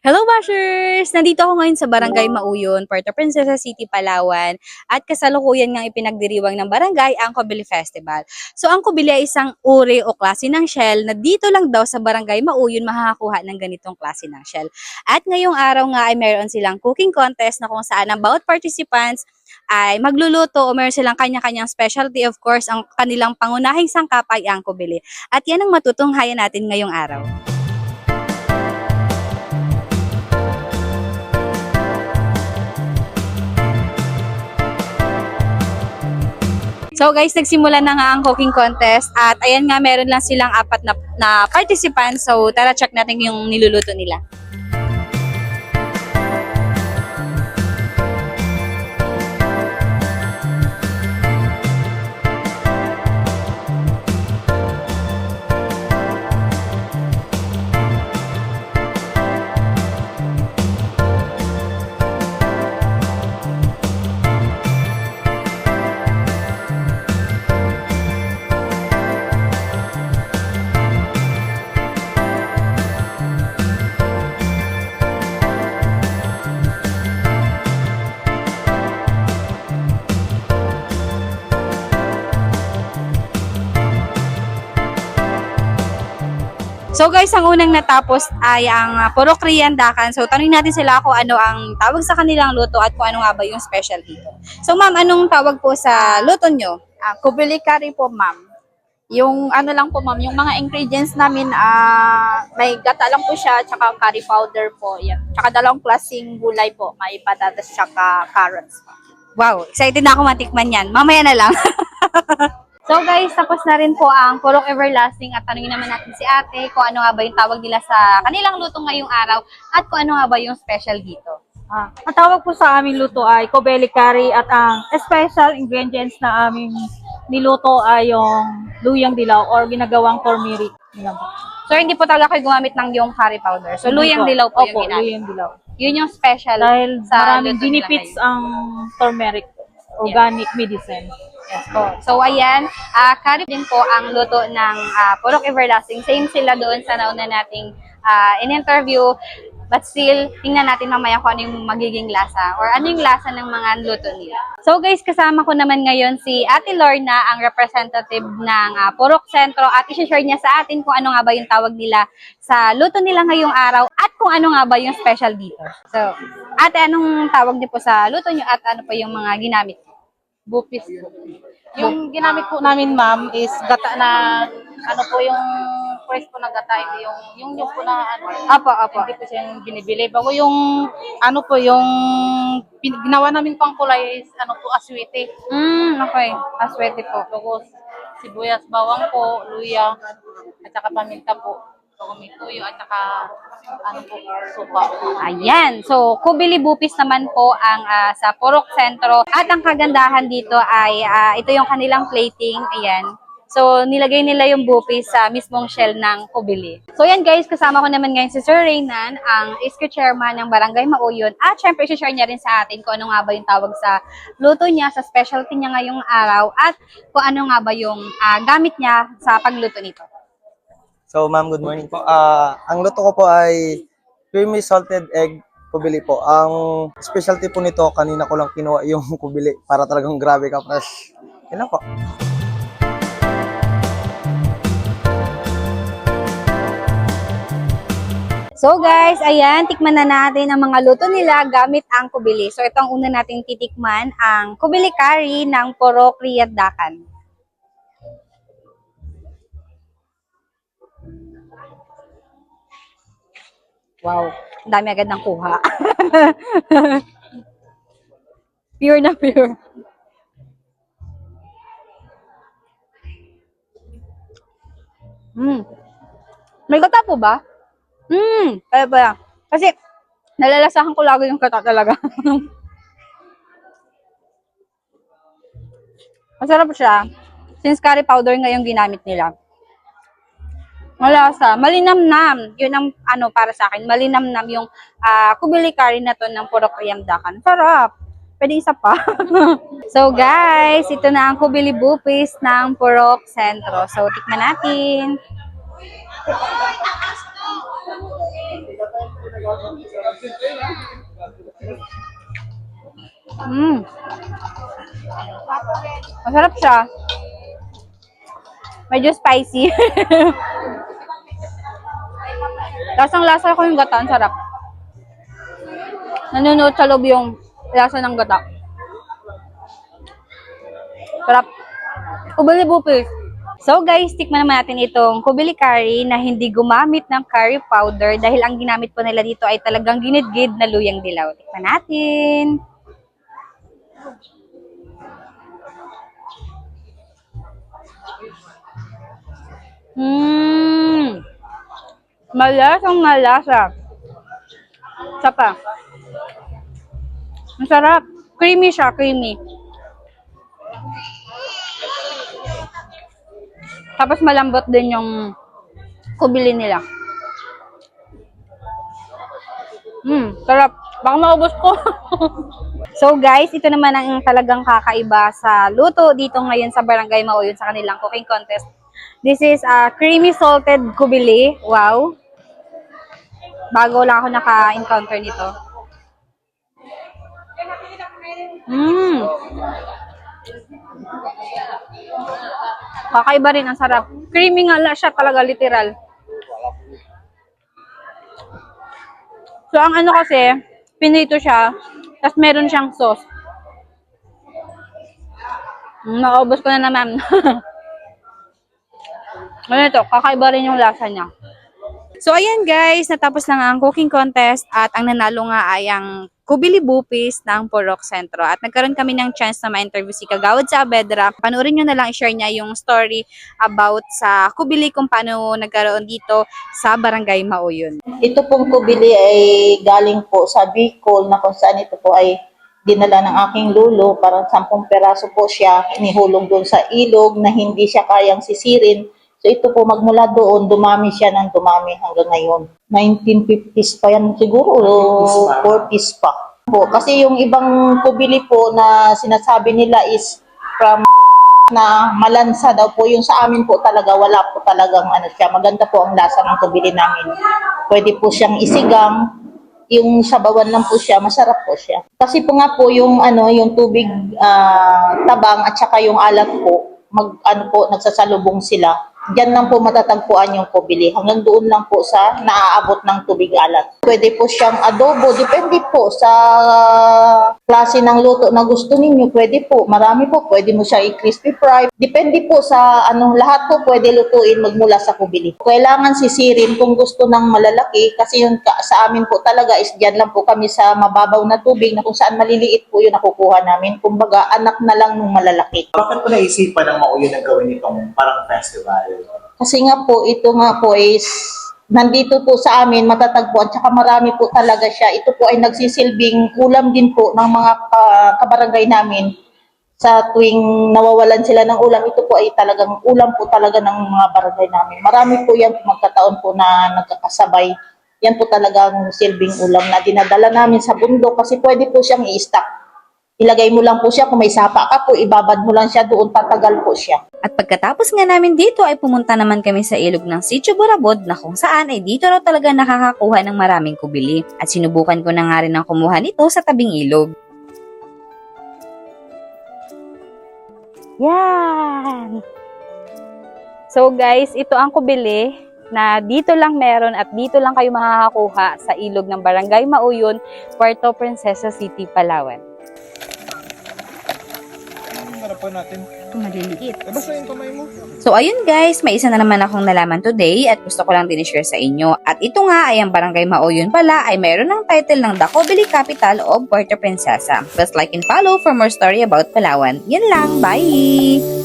Hello Bashers! Nandito ako ngayon sa Barangay Mauyon, Puerto Princesa City, Palawan at kasalukuyan ngang ipinagdiriwang ng barangay ang Kobili Festival. So ang Kobili ay isang uri o klase ng shell na dito lang daw sa Barangay Mauyon makakakuha ng ganitong klase ng shell. At ngayong araw nga ay mayroon silang cooking contest na kung saan ang bawat participants ay magluluto o meron silang kanya-kanyang specialty. Of course, ang kanilang pangunahing sangkap ay ang Kobili. At yan ang matutunghayan natin ngayong araw. So guys, nagsimula na nga ang cooking contest at ayan nga meron lang silang apat na, na participants. So tara check natin yung niluluto nila. So guys, ang unang natapos ay ang uh, puro Korean dakan. So tanungin natin sila kung ano ang tawag sa kanilang luto at kung ano nga ba yung special dito. So ma'am, anong tawag po sa luto nyo? Ah, kubili curry po, ma'am. Yung ano lang po, ma'am, yung mga ingredients namin, ah may gata lang po siya, tsaka curry powder po. Yan. Tsaka dalawang klaseng gulay po. May patatas, tsaka carrots po. Wow, excited na ako matikman yan. Mamaya na lang. so guys, tapos na rin po ang Purok Everlasting at tanungin naman natin si ate kung ano nga ba yung tawag nila sa kanilang luto ngayong araw at kung ano nga ba yung special dito. Ah, ang tawag po sa aming luto ay kobeli curry at ang special ingredients na aming niluto ay yung luyang dilaw or ginagawang turmeric. Po. So hindi po talaga kayo gumamit ng yung curry powder. So luyang Hindi dilaw po Opo, yung ginamit. luyang dilaw. Yun yung special Dahil sa maraming luto nila benefits ngayon. ang turmeric, organic medicine. Yes po. So ayan, ah curry din po ang luto ng ah, Purok Everlasting. Same sila doon sa nauna nating ah, in-interview. But still, tingnan natin mamaya kung ano yung magiging lasa or ano yung lasa ng mga luto nila. So guys, kasama ko naman ngayon si Ate Lorna, ang representative ng ah, Purok Sentro at isi-share niya sa atin kung ano nga ba yung tawag nila sa luto nila ngayong araw at kung ano nga ba yung special dito. So, Ate, anong tawag niyo po sa luto niyo at ano pa yung mga ginamit niyo? Bupis po. Yung ginamit po namin, ma'am, is gata na, ano po yung fresh po na gata, hindi yung, yung yung po na, ano, Apo, apo. hindi po siya yung binibili. Bago yung, ano po, yung pin- ginawa namin pang kulay is, ano po, aswete. Mm, okay. Aswete po. Bago sibuyas, bawang po, luya, at saka paminta po. Bago may tuyo, at saka, ano po, suka. Ayan. So, Kubili Bupis naman po ang ah, sa Purok Sentro. At ang kagandahan dito ay ah, ito yung kanilang plating. Ayan. So, nilagay nila yung bupis sa mismong shell ng Kubili. So, yan guys, kasama ko naman ngayon si Sir Reynan, ang ISKO chairman ng Barangay Mauyon. At syempre, share niya rin sa atin kung ano nga ba yung tawag sa luto niya, sa specialty niya ngayong araw, at kung ano nga ba yung ah, gamit niya sa pagluto nito. So, ma'am, good morning po. Ah, ang luto ko po ay creamy salted egg kubili po. Ang specialty po nito, kanina ko lang kinuha yung kubili para talagang grabe ka fresh. Yan po. So guys, ayan, tikman na natin ang mga luto nila gamit ang kubili. So ito ang una nating titikman, ang kubili curry ng Purok Riyad Wow, ang dami agad ng kuha. pure na pure. Mm. May gata po ba? Hmm, kaya ba? Kasi, nalalasahan ko lagi yung kata talaga. Masarap siya. Since curry powder nga yung ginamit nila. Malasa. Malinamnam. Yun ang ano para sa akin. Malinamnam yung ah, kubili curry na to ng puro kriyam dakan. Sarap. Pwede isa pa. so guys, ito na ang kubili bupis ng Purok Sentro. So tikman natin. Mm. Masarap siya. Medyo spicy. Lasang lasa ko yung gata. Ang sarap. Nanunuot sa loob yung lasa ng gata. Sarap. Kubili bupis. So guys, tikman naman natin itong kubili curry na hindi gumamit ng curry powder dahil ang ginamit po nila dito ay talagang ginidgid na luyang dilaw. Tikman natin. Mmm. Malasang malasa. Isa pa. Ang sarap. Creamy siya, creamy. Tapos malambot din yung kubili nila. Hmm, sarap. Baka maubos ko. so guys, ito naman ang talagang kakaiba sa luto dito ngayon sa Barangay Mauyon sa kanilang cooking contest. This is a creamy salted kubili. Wow. Bago lang ako naka-encounter nito. Mmm. Kakaiba rin, ang sarap. Creamy nga la siya talaga, literal. So, ang ano kasi, pinito siya, tapos meron siyang sauce. Mm, Naubos ko na naman. ano ito, kakaiba rin yung lasa niya. So, ayan guys, natapos na nga ang cooking contest at ang nanalo nga ay ang Kubili Bupis ng Porok Sentro. At nagkaroon kami ng chance na ma-interview si Kagawad sa Abedra. Panoorin nyo na lang, i-share niya yung story about sa Kubili kung paano nagkaroon dito sa Barangay Mauyon. Ito pong kubili ay galing po sa Bicol na kung saan ito po ay dinala ng aking lulo. Parang 10 peraso po siya inihulog doon sa ilog na hindi siya kayang sisirin. So ito po magmula doon, dumami siya ng dumami hanggang ngayon. 1950s pa yan siguro, o 40s pa. Po, kasi yung ibang kubili po na sinasabi nila is from na malansa daw po. Yung sa amin po talaga, wala po talagang ano siya. Maganda po ang lasa ng kubili namin. Pwede po siyang isigang. Yung sabawan lang po siya, masarap po siya. Kasi po nga po yung ano, yung tubig ah, tabang at saka yung alat po, mag ano po nagsasalubong sila. Diyan lang po matatagpuan yung kubili. Hanggang doon lang po sa naaabot ng tubig alat. Pwede po siyang adobo. Depende po sa klase ng luto na gusto ninyo. Pwede po. Marami po. Pwede mo siya i-crispy fry. Depende po sa ano, lahat po pwede lutuin magmula sa kubili. Kailangan sisirin kung gusto ng malalaki kasi yung ka- sa amin po talaga is diyan lang po kami sa mababaw na tubig na kung saan maliliit po yung nakukuha namin. Kumbaga, anak na lang ng malalaki. Bakit ko naisipan ng mauyo na gawin itong parang festival? Kasi nga po, ito nga po is nandito po sa amin matatagpuan tsaka marami po talaga siya. Ito po ay nagsisilbing ulam din po ng mga ka- kabarangay namin sa tuwing nawawalan sila ng ulam, ito po ay talagang ulam po talaga ng mga barangay namin. Marami po yan magkataon po na nagkakasabay. Yan po talagang silbing ulam na dinadala namin sa bundok kasi pwede po siyang i-stock. Ilagay mo lang po siya, kung may sapa ka po, ibabad mo lang siya doon, tatagal po siya. At pagkatapos nga namin dito ay pumunta naman kami sa ilog ng Sitio Borabod na kung saan ay dito raw talaga nakakakuha ng maraming kubili. At sinubukan ko na nga rin ang kumuha nito sa tabing ilog. Yan! So guys, ito ang kubili na dito lang meron at dito lang kayo makakakuha sa ilog ng Barangay Mauyon, Puerto Princesa City, Palawan. Harapan natin. Maliliit. Eh, basta yung kamay mo. So ayun guys, may isa na naman akong nalaman today at gusto ko lang din i-share sa inyo. At ito nga ay ang Barangay Maoyon pala ay mayroon ng title ng The Cobili Capital of Puerto Princesa. Just like and follow for more story about Palawan. Yan lang, bye!